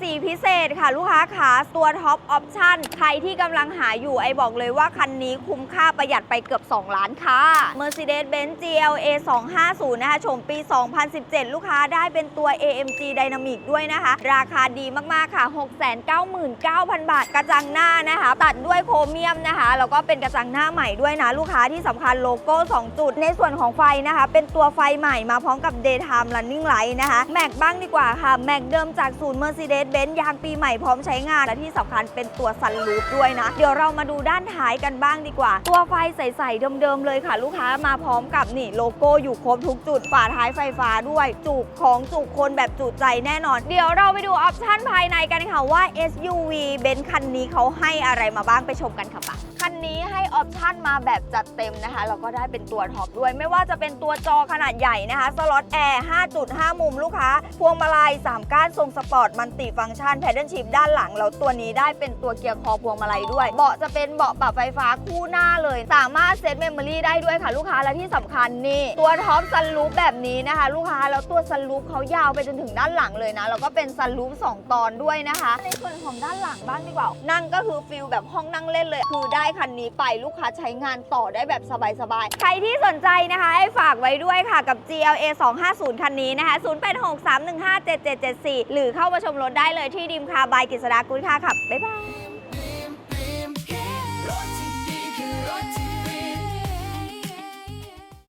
สีพิเศษค่ะ ลูกค้าขาตัวท็อปออปชั่นใครที่กำลังหาอยู่ไอบอกเลยว่าคันนี้คุ้มค่าประหยัดไปเกือบ 2 ล้านค่ะ Mercedes-Benz GLA 250 นะคะชมปี 2017 ลูกค้าได้เป็นตัว AMG Dynamic ด้วยนะคะ ราคาดีมาก ๆ ค่ะ 699,000 บาทกระจังหน้านะคะ ตัดด้วยโครเมียมนะคะ แล้วก็เป็นกระจังหน้าใหม่ด้วยนะ ลูกค้าที่สำคัญโลโก้ 2 จุด ในส่วนของไฟนะคะ เป็นตัวไฟใหม่มาพร้อมกับ Daytime Running Light นะคะแม็กบ้างดีกว่าค่ะแม็กเดิมจากศูนย์ Mercedes-Benz ยางปีใหม่พร้อมใช้งาน และที่สำคัญเป็นตัวซันรูฟด้วยนะ เดี๋ยวเรามาดูด้านท้ายกันบ้างดีกว่า ตัวไฟใสๆเดิมๆเลยค่ะ ลูกค้ามาพร้อมกับนี่โลโก้อยู่ครบทุกจุดฝาท้ายไฟฟ้าด้วย จุกของจุกคนแบบจุใจแน่นอน เดี๋ยวเราไปดูออปชั่นภายในกันค่ะว่า SUV เบนซ์คันนี้เขาให้อะไรมาบ้างไปชมกันค่ะปะคันนี้ให้ออปชั่นมาแบบจัดเต็มนะคะแล้วก็ได้เป็นตัวท็อปด้วย ไม่ว่าจะเป็นตัวจอขนาดใหญ่นะคะ สล็อตแอร์ 5.5 มุมลูกค้า พวงมาลัย 3 ก้านทรงสปอร์ต มันติฟังก์ชันแพดเดิลชิพด้านหลัง แล้วตัวนี้ได้เป็นตัวเกียร์คอพวงมาลัยด้วย เบาะจะเป็นเบาะปรับไฟฟ้าคู่หน้าเลย สามารถเซตเมมโมรี่ได้ด้วยค่ะลูกค้าและที่สำคัญนี่ตัวท็อปซันรูฟแบบนี้นะคะ ลูกค้าแล้วตัวซันรูฟเขายาวไปจนถึงด้านหลังเลยนะแล้วก็เป็นซันรูฟ2ตอนด้วยนะคะ ในส่วนของด้านหลังบ้างดีกว่า นั่งก็คือฟิลแบบห้องนั่งเล่นเลย คือได้คันนี้ไปลูกค้าใช้งานต่อได้แบบสบายๆใครที่สนใจนะคะให้ฝากไว้ด้วยค่ะกับ GLA 250 คันนี้นะคะ 0863157774 หรือเข้ามาชมรถได้เลยที่ดิมคาบายกฤษดากุลค่ะคับบ๊ายบาย